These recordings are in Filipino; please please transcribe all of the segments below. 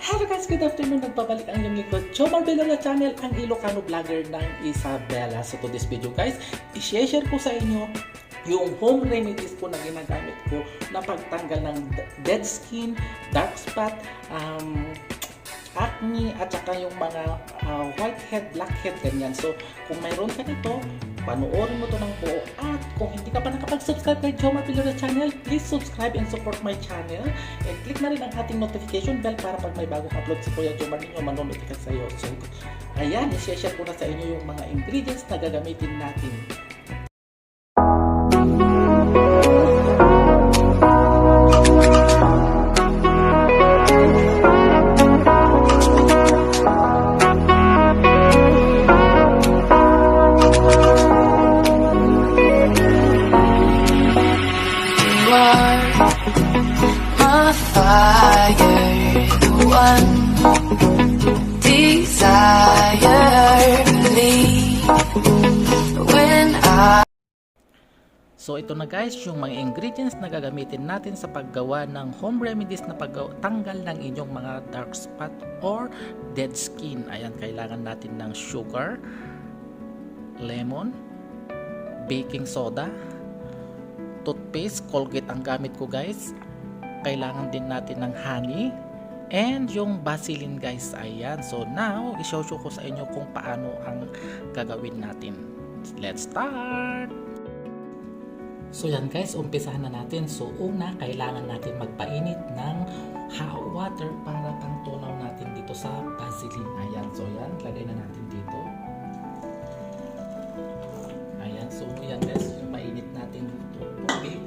Hello guys, good afternoon. Nagpabalik ang inyong lingkod. Chomar Belala Channel, ang Ilocano vlogger ng Isabela. So to this video guys, i-share ko sa inyo yung home remedies po na ginagamit ko na pagtanggal ng dead skin, dark spot, um, acne, at saka yung mga uh, whitehead, blackhead, ganyan. So, kung mayroon ka nito, panoorin mo to ng buo. At kung hindi ka pa nakapag-subscribe kay Joma Pilora Channel, please subscribe and support my channel. And click na rin ang ating notification bell para pag may bagong upload si Kuya Joma ninyo, manonotify sa iyo. So, ayan, i-share ko na sa inyo yung mga ingredients na gagamitin natin. One desire. When I. So ito na guys, yung mga ingredients na gagamitin natin sa paggawa ng home remedies na pagtanggal ng inyong mga dark spot or dead skin. Ayan, kailangan natin ng sugar, lemon, baking soda, toothpaste, Colgate ang gamit ko guys. Kailangan din natin ng honey, and yung Vaseline guys. Ayan, so now, ishow ko sa inyo kung paano ang gagawin natin. Let's start! So yan guys, umpisahan na natin. So una, kailangan natin magpainit ng hot water para pang tunaw natin dito sa Vaseline. Ayan, so yan, lagay na natin dito. Ayan, so yan guys, mainit natin dito. tubig.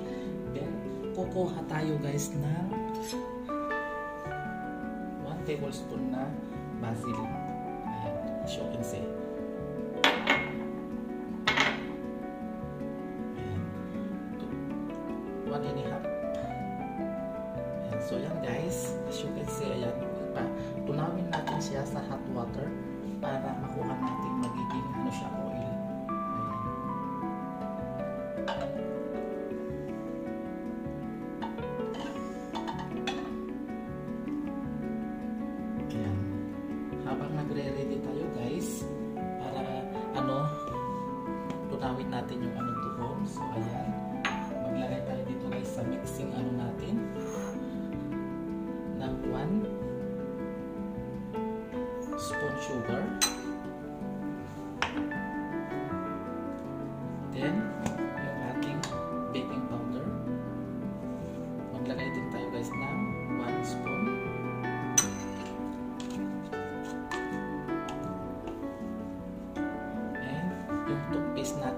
Then, kukuha tayo guys ng 1 tablespoon na Vaseline. Ayan, as you can see. one and a half. Ayan, so yan guys, as Habang nagre-ready tayo guys, para ano, tunawin natin yung ano tuhom. So ayan. Maglagay tayo dito guys sa mixing ano natin. Ng 1 spoon sugar. Then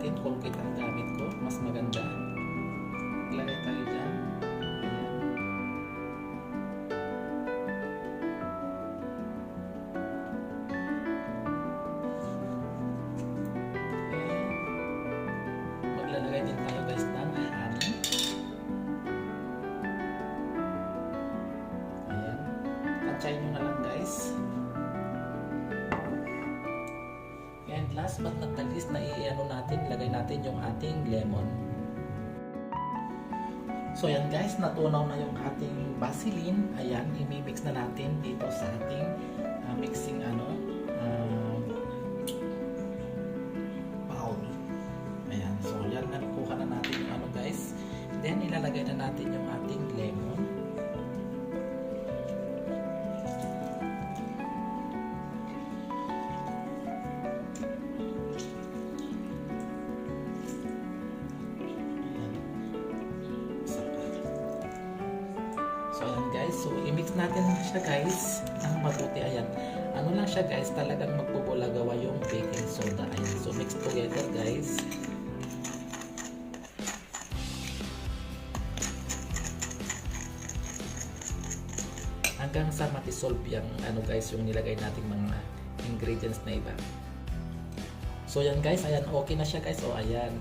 natin Colgate ang gamit ko mas maganda Ilagay tayo dyan. Maglalagay din tayo guys ng honey. Ayan. Tansyahin nyo na lang guys. Last but not the least na i-ano natin, lagay natin yung ating lemon. So yan guys, natunaw na yung ating Vaseline. Ayan, imimix natin siya guys ang mabuti ayan. Ano lang siya guys, talagang magpupulagawa yung baking soda. Ayan, so mix together guys. Hanggang sa matisolve yung ano guys, yung nilagay nating mga ingredients na iba. So yan guys, ayan okay na siya guys. O ayan,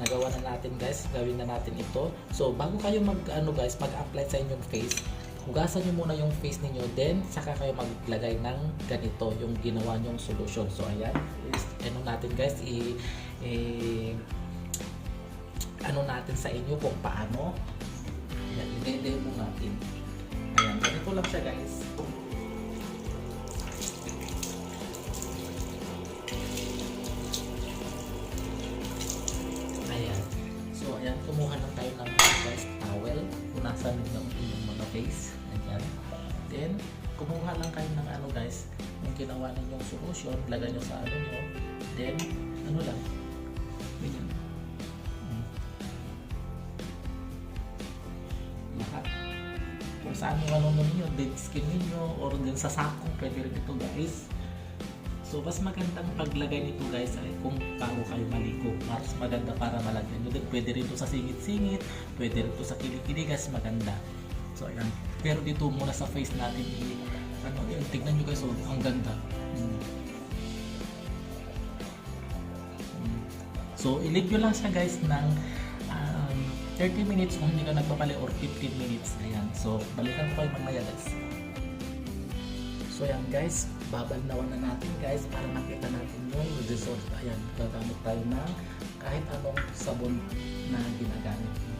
nagawa na natin guys, gawin na natin ito. So bago kayo mag ano guys, mag-apply sa inyong face, hugasan nyo muna yung face ninyo, then saka kayo maglagay ng ganito, yung ginawa nyong solution. So ayan, ano natin guys, i, i- ano natin sa inyo kung paano. Ayan, i-demo natin. Ayan, ganito lang siya guys. Then, kumuha lang kayo ng ano guys, yung ginawa ninyong solution, lagay nyo sa ano nyo. Then, ano lang, ganyan. Mm. Lahat. Kung saan yung ano ninyo, dead skin ninyo, or din sa sakong, pwede rin ito guys. So, mas magandang paglagay nito guys ay kung bago kayo maligo. Mas maganda para malagyan nyo. Then, pwede rin ito sa singit-singit, pwede rin ito sa kilikiligas, maganda. So, ayan. Pero dito muna sa face natin, i- ano, yun, tignan nyo guys, oh, ang ganda. Mm. So, i-leave nyo lang siya guys ng um, 30 minutes kung hindi ka nagpapali or 15 minutes. Ayan. So, balikan ko kayo mamaya guys. So yan guys, babalnawan na natin guys para makita natin yung result. Ayan, gagamit tayo ng kahit anong sabon na ginagamit. Ayan,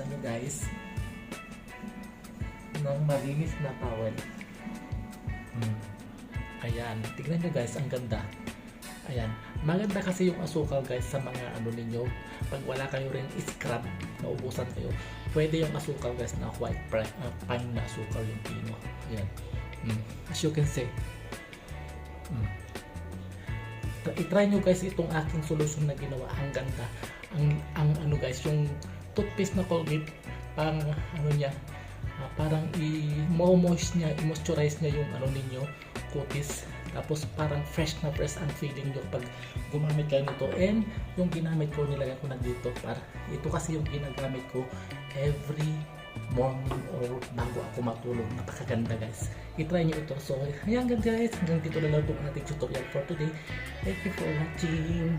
pupunasan nyo guys ng malinis na towel. Hmm. Ayan, tignan nyo guys, ang ganda. Ayan, maganda kasi yung asukal guys sa mga ano ninyo. Pag wala kayo rin scrub, naubusan kayo, pwede yung asukal guys na white uh, pine na asukal yung pino. Ayan. Hmm. As you can see. Hmm. I-try nyo guys itong aking solution na ginawa. Ang ganda. Ang, ang ano guys, yung toothpaste na Colgate, parang ano niya, ah, parang i-moist niya, i-moisturize niya yung ano ninyo, cutis. Tapos parang fresh na fresh ang feeling nyo pag gumamit kayo nito. And yung ginamit ko, nilagay ko na dito. Para, ito kasi yung ginagamit ko every morning or bago ako matulog. Napakaganda guys. I-try nyo ito. So, ayan guys. Hanggang dito na lang itong ating tutorial for today. Thank you for watching.